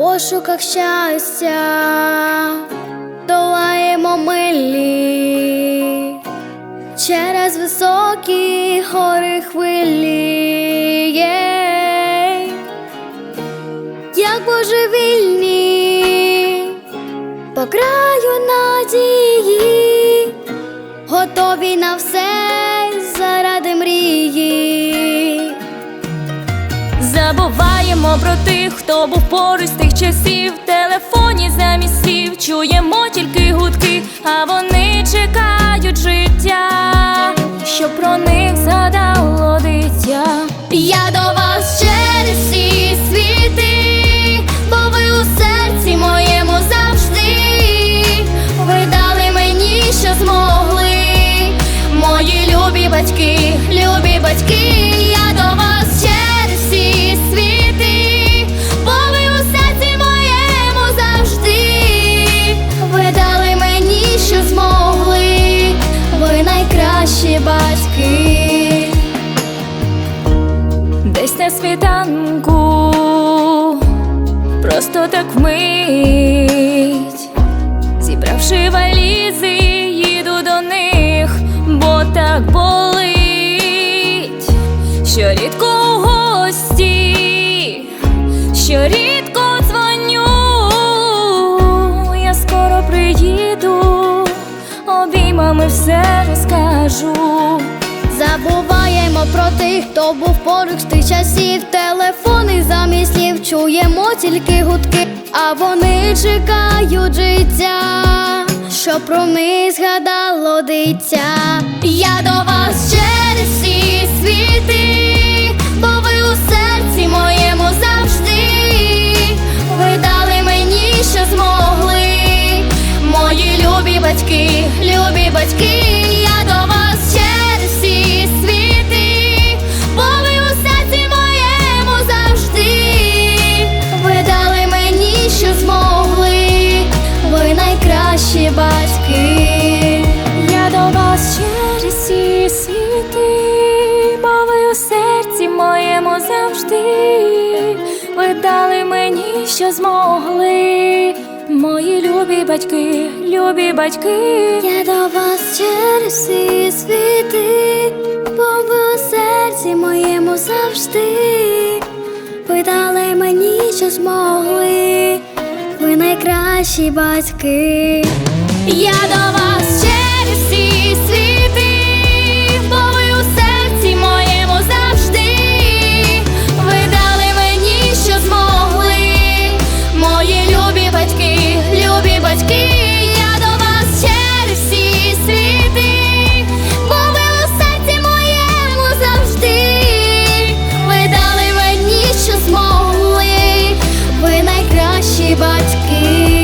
пошуках щастя, долаємо милі через високі гори хвилі. Як божевільні по краю надії, готові на все Забуваємо про тих, хто був поруч з тих часів. В телефоні замість слів чуємо тільки гудки, а вони чекають життя, щоб про них згадало дитя. Я до вас через всі світи, бо ви у серці моєму завжди. Ви дали мені, що змогли. Мої любі батьки, любі батьки, я до вас світанку, просто так вмить, зібравши валізи, їду до них, бо так болить, що рідко у гості, що рідко дзвоню, я скоро приїду, обіймами все розкажу. Забуваємо про тих, хто був поруч тих часів. Телефони замість слів чуємо тільки гудки, а вони чекають життя, що про них згадало дитя. Я до вас через всі світи, бо ви у серці моєму завжди. Ви дали мені, що змогли. Мої любі батьки, любі батьки, моєму завжди. Ви дали мені, що змогли. Мої любі батьки, любі батьки. Я до вас через всі світи, бо ви у серці моєму завжди. Ви дали мені, що змогли. Ви найкращі батьки. Я до вас найкращі батьки.